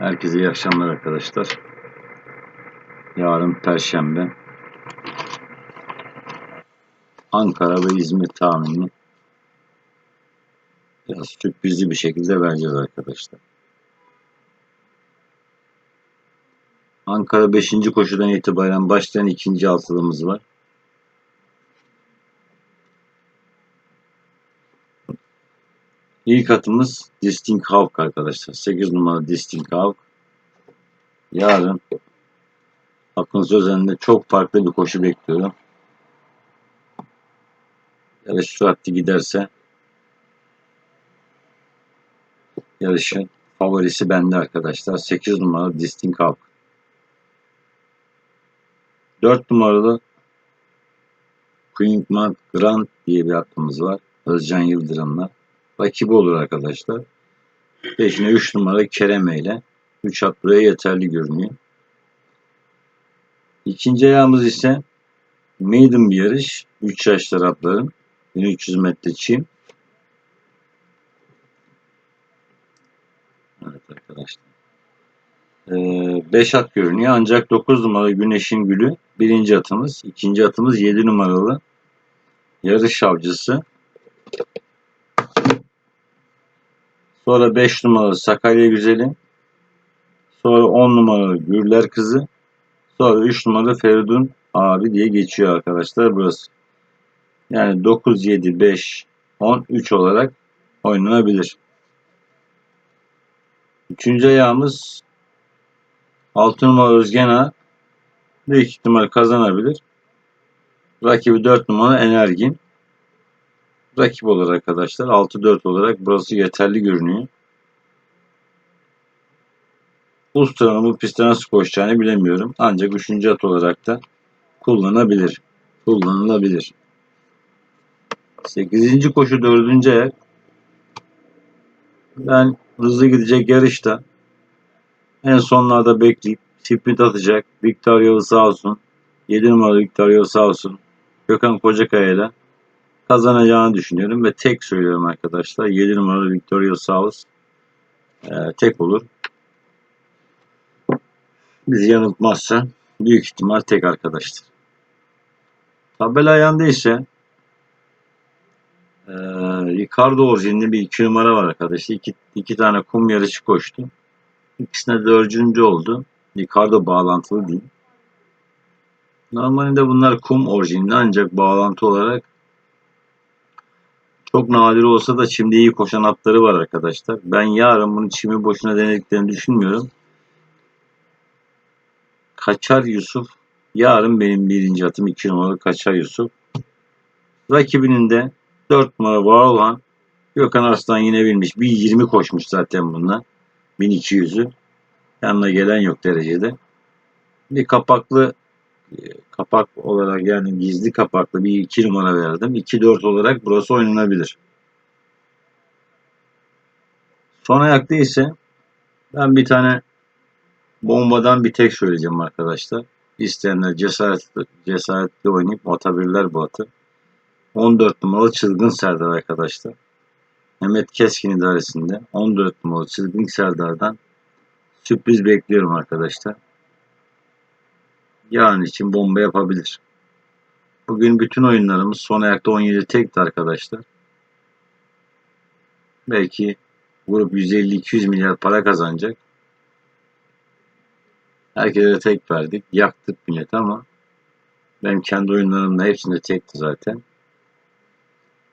Herkese iyi akşamlar arkadaşlar. Yarın Perşembe. Ankara ve İzmir tahminini biraz sürprizli bir şekilde vereceğiz arkadaşlar. Ankara 5. koşudan itibaren başlayan ikinci altılımız var. İlk atımız Distinct Hawk arkadaşlar. 8 numaralı Distinct Hawk. Yarın Akın Sözen'de çok farklı bir koşu bekliyorum. Yarış süratli giderse yarışın favorisi bende arkadaşlar. 8 numaralı Distinct Hawk. 4 numaralı Queenman Grant diye bir atımız var. Özcan Yıldırım'la. Rakibi olur arkadaşlar. Peşine 3 numara Kereme ile 3 at buraya yeterli görünüyor. İkinci ayağımız ise maiden bir yarış. 3 yaşlar atların. 1300 metre çim. Evet arkadaşlar. 5 at görünüyor. Ancak 9 numaralı Güneşin Gülü birinci atımız. ikinci atımız 7 numaralı yarış avcısı. Sonra 5 numaralı Sakarya Güzeli. Sonra 10 numaralı Gürler Kızı. Sonra 3 numaralı Feridun abi diye geçiyor arkadaşlar burası. Yani 9, 7, 5, 10, 3 olarak oynanabilir. Üçüncü ayağımız 6 numaralı Özgen Ağa. Büyük ihtimal kazanabilir. Rakibi 4 numara Energin. Rakip olarak arkadaşlar 6-4 olarak burası yeterli görünüyor. Usta'nın bu pistte nasıl koşacağını bilemiyorum. Ancak 3. at olarak da kullanabilir. Kullanılabilir. 8. koşu 4. ayak. Ben hızlı gidecek yarışta en sonlarda bekleyip sprint atacak. Victor Yavuz sağ olsun. 7 numaralı Victor Yavuz sağ olsun. Gökhan Kocakaya ile kazanacağını düşünüyorum ve tek söylüyorum arkadaşlar. 7 numaralı Victoria Saus e, tek olur. Bizi yanıltmazsa büyük ihtimal tek arkadaştır. Tabela ayağında ise e, Ricardo orijinli bir iki numara var arkadaşlar. İki, iki tane kum yarışı koştu. İkisine dördüncü oldu. Ricardo bağlantılı değil. Normalde bunlar kum orijinli ancak bağlantı olarak çok nadir olsa da çimde iyi koşan atları var arkadaşlar. Ben yarın bunu çimi boşuna denediklerini düşünmüyorum. Kaçar Yusuf. Yarın benim birinci atım 2 numaralı Kaçar Yusuf. Rakibinin de 4 numara var olan Gökhan Arslan yine bilmiş. Bir 20 koşmuş zaten bununla. 1200'ü. Yanına gelen yok derecede. Bir kapaklı kapak olarak yani gizli kapaklı bir 2 numara verdim. 2-4 olarak burası oynanabilir. Son ayakta ise ben bir tane bombadan bir tek söyleyeceğim arkadaşlar. İsteyenler cesaretli, cesaretli oynayıp atabilirler bu atı. 14 numaralı Çılgın Serdar arkadaşlar. Mehmet Keskin idaresinde 14 numaralı Çılgın Serdar'dan sürpriz bekliyorum arkadaşlar yarın için bomba yapabilir. Bugün bütün oyunlarımız son ayakta 17 tekti arkadaşlar. Belki grup 150-200 milyar para kazanacak. Herkese tek verdik. Yaktık milleti ama ben kendi oyunlarımda hepsinde tekti zaten.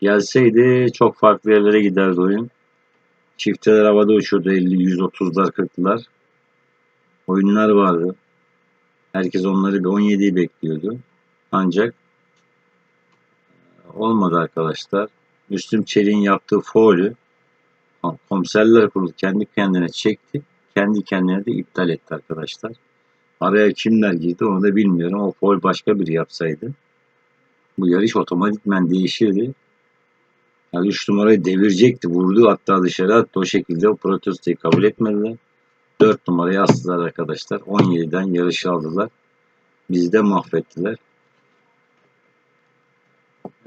Gelseydi çok farklı yerlere giderdi oyun. Çifteler havada uçuyordu 50, 130'lar, 40'lar. Oyunlar vardı. Herkes onları bir 17'yi bekliyordu. Ancak e, olmadı arkadaşlar. Müslüm Çelik'in yaptığı foul'ü komiserler kurulu kendi kendine çekti. Kendi kendine de iptal etti arkadaşlar. Araya kimler girdi onu da bilmiyorum. O foul başka biri yapsaydı bu yarış otomatikmen değişirdi. Yani 3 numarayı devirecekti. Vurdu hatta dışarı attı. O şekilde o protestoyu kabul etmediler. 4 numarayı astılar arkadaşlar. 17'den yarışı aldılar. Bizi de mahvettiler.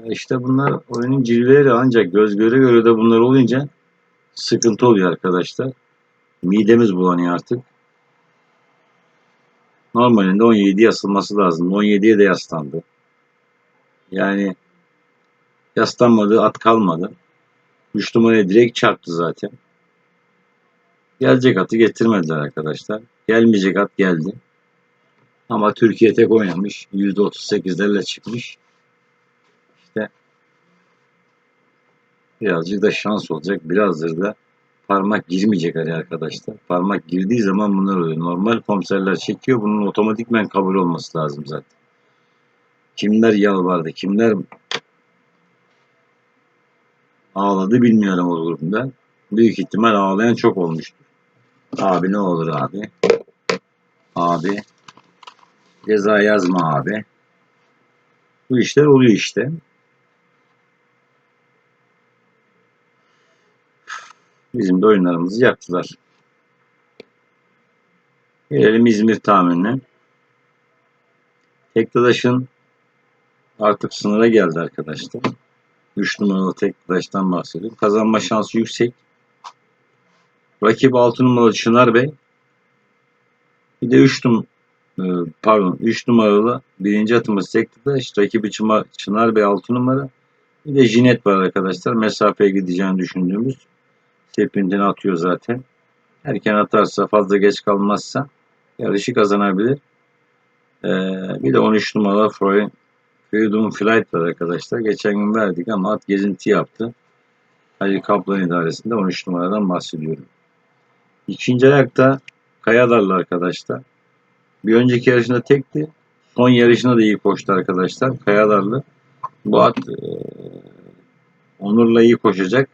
İşte bunlar oyunun cilveleri ancak göz göre göre de bunlar olunca sıkıntı oluyor arkadaşlar. Midemiz bulanıyor artık. Normalinde 17 yasılması lazım. 17'ye de yaslandı. Yani yaslanmadı, at kalmadı. 3 numaraya direkt çarptı zaten. Gelecek atı getirmediler arkadaşlar. Gelmeyecek at geldi. Ama Türkiye tek oynamış. %38'lerle çıkmış. İşte birazcık da şans olacak. Birazdır da parmak girmeyecek araya arkadaşlar. Parmak girdiği zaman bunlar oluyor. Normal komiserler çekiyor. Bunun otomatikmen kabul olması lazım zaten. Kimler yalvardı, kimler ağladı bilmiyorum o grubunda. Büyük ihtimal ağlayan çok olmuştur. Abi ne olur abi. Abi. Ceza yazma abi. Bu işler oluyor işte. Bizim de oyunlarımızı yaptılar. Gelelim İzmir tahminine. Tekdadaş'ın artık sınıra geldi arkadaşlar. 3 numaralı Tekdadaş'tan bahsediyorum. Kazanma şansı yüksek. Rakip 6 numaralı Çınar Bey. Bir de 3 num e, pardon 3 numaralı birinci atımız Tekdadaş. Rakibi Çınar, Çınar Bey 6 numara. Bir de Jinet var arkadaşlar. Mesafeye gideceğini düşündüğümüz. Sepintini atıyor zaten. Erken atarsa fazla geç kalmazsa yarışı kazanabilir. Ee, bir de 13 numaralı Freud, Freedom Flight var arkadaşlar. Geçen gün verdik ama at gezinti yaptı. Halil Kaplan idaresinde 13 numaradan bahsediyorum. İkinci ayakta Kayadarlı arkadaşlar. Bir önceki yarışında tekti. Son yarışında da iyi koştu arkadaşlar. Kayadarlı. Bu at e, Onur'la iyi koşacak.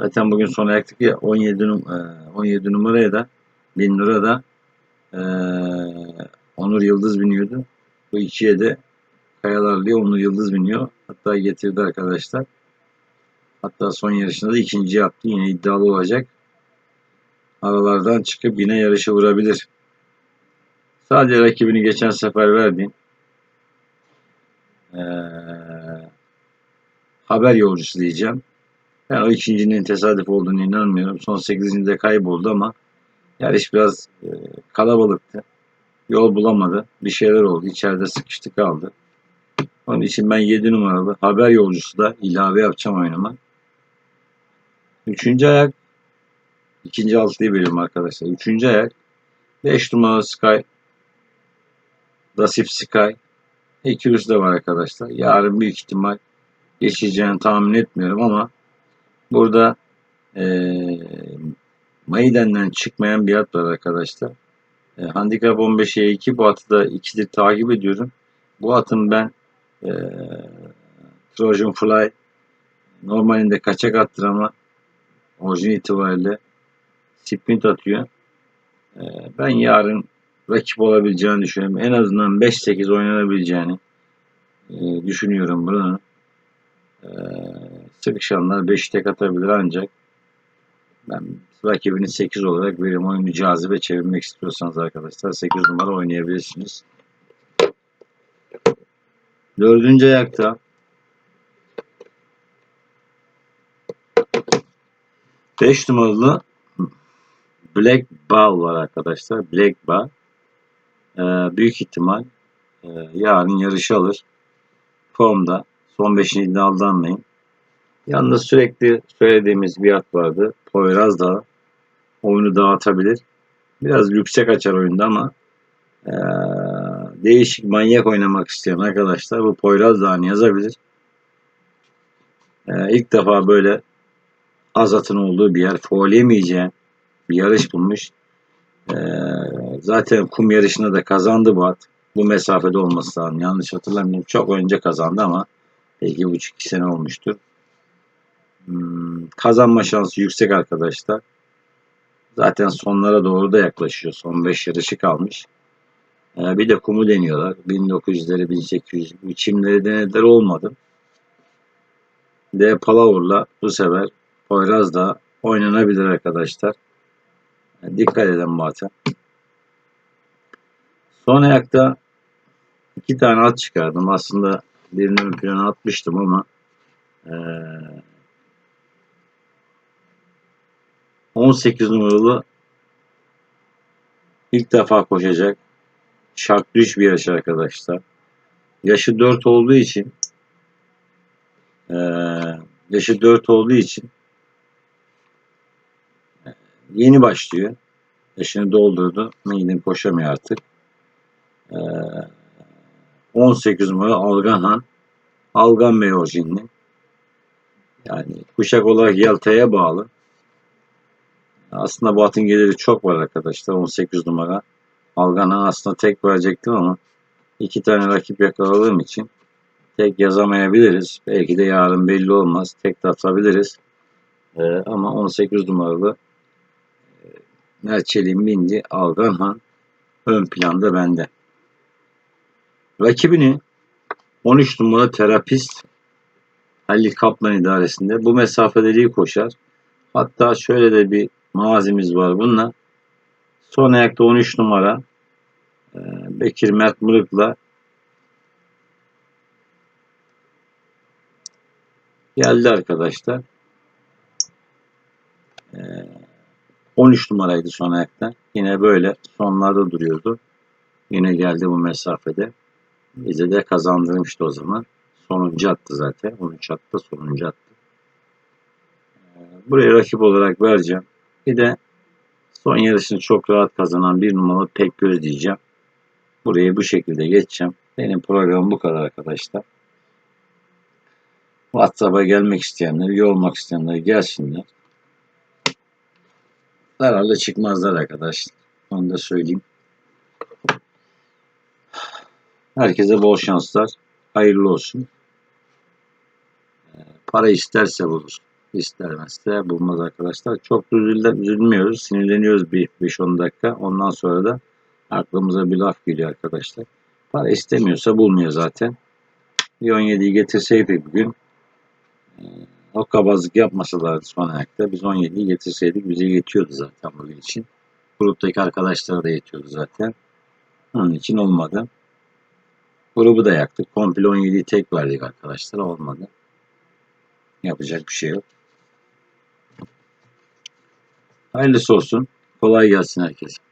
Zaten bugün son ayaktaki 17, num- e, 17 numaraya da 1000 lira da e, Onur Yıldız biniyordu. Bu ikiye de Kayalarlı'ya Onur Yıldız biniyor. Hatta getirdi arkadaşlar. Hatta son yarışında da ikinci yaptı. Yine iddialı olacak. Aralardan çıkıp yine yarışı vurabilir. Sadece rakibini geçen sefer verdiğim e, haber yolcusu diyeceğim. Ben o ikincinin tesadüf olduğunu inanmıyorum. Son 8. kayboldu ama yarış biraz e, kalabalıktı. Yol bulamadı. Bir şeyler oldu. İçeride sıkıştı kaldı. Onun için ben 7 numaralı haber yolcusu da ilave yapacağım oyunuma. Üçüncü ayak ikinci altıyı veriyorum arkadaşlar. Üçüncü ayak 5 numaralı Sky Dasif Sky Ekürüs de var arkadaşlar. Yarın büyük ihtimal geçeceğini tahmin etmiyorum ama Burada e, Mayden'den çıkmayan bir at var arkadaşlar. E, Handikap 15'e 2 bu atı da ikidir takip ediyorum. Bu atın ben e, Trojan Fly normalinde kaçak attır ama orijin itibariyle sprint atıyor. E, ben yarın rakip olabileceğini düşünüyorum. En azından 5-8 oynanabileceğini e, düşünüyorum bunu. E, sıkışanlar 5 tek atabilir ancak ben rakibini 8 olarak veririm. Oyunu cazibe çevirmek istiyorsanız arkadaşlar 8 numara oynayabilirsiniz. Dördüncü ayakta Beş numaralı Black Ball var arkadaşlar. Black Ball. Ee, büyük ihtimal e, yarın yarışı alır. Formda. Son beşini de aldanmayın. Yalnız sürekli söylediğimiz bir at vardı. Poyraz da oyunu dağıtabilir. Biraz yüksek açar oyunda ama ee, değişik manyak oynamak isteyen arkadaşlar bu Poyraz Dağı'nı yazabilir. Ee, ilk defa böyle az atın olduğu bir yer, folleyemeyeceğin bir yarış bulmuş. Ee, zaten kum yarışında da kazandı bu at. Bu mesafede olması lazım. Yanlış hatırlamıyorum. Çok önce kazandı ama belki buçuk iki sene olmuştur. Hmm, kazanma şansı yüksek arkadaşlar. Zaten sonlara doğru da yaklaşıyor. Son 5 yarışı kalmış. Ee, bir de kumu deniyorlar. 1900'leri 1800 biçimleri denediler olmadı. De Palavur'la bu sefer Poyraz da oynanabilir arkadaşlar. Yani dikkat bu ata. Son ayakta iki tane at çıkardım. Aslında birini ön plana atmıştım ama ee, 18 numaralı İlk defa koşacak. Şart düş bir yarış arkadaşlar. Yaşı 4 olduğu için eee, yaşı 4 olduğu için yeni başlıyor. Yaşını doldurdu. Meydan koşamıyor artık. Eee 18 numara Alganhan. Algan Bey orijinli. Yani kuşak olarak Yalta'ya bağlı. Aslında bu atın geliri çok var arkadaşlar. 18 numara. Alganhan aslında tek verecektim ama iki tane rakip yakaladığım için tek yazamayabiliriz. Belki de yarın belli olmaz. Tek de atabiliriz. Ee, ama 18 numaralı Merçel'in bindi Alganhan ön planda bende. Rakibini 13 numara terapist Halil Kaplan idaresinde bu mesafedeliği koşar. Hatta şöyle de bir mazimiz var bununla. Son ayakta 13 numara e, Bekir Mert Mırık'la geldi arkadaşlar. E, 13 numaraydı son ayakta. Yine böyle sonlarda duruyordu. Yine geldi bu mesafede. Bize de kazandırmıştı o zaman. Sonuncu attı zaten. 13 attı, sonuncu attı. Ee, Buraya rakip olarak vereceğim. Bir de son yarışını çok rahat kazanan bir numaralı pek göz diyeceğim. Burayı bu şekilde geçeceğim. Benim programım bu kadar arkadaşlar. WhatsApp'a gelmek isteyenler, üye olmak isteyenler gelsinler. Zararlı çıkmazlar arkadaşlar. Onu da söyleyeyim. Herkese bol şanslar. Hayırlı olsun. Ee, Para isterse bulur. İstermezse bulmaz arkadaşlar. Çok da üzül- üzülmüyoruz. Sinirleniyoruz bir 5-10 dakika. Ondan sonra da aklımıza bir laf geliyor arkadaşlar. Para istemiyorsa bulmuyor zaten. Bir 17'yi getirseydik bugün e, o kabazlık yapmasalardı son ayakta. Biz 17'yi getirseydik bize yetiyordu zaten bugün için. Gruptaki arkadaşlara da yetiyordu zaten. Onun için olmadı. Grubu da yaktık. Komple 17'yi tek verdik arkadaşlar. Olmadı. Yapacak bir şey yok. Hayırlısı olsun. Kolay gelsin herkese.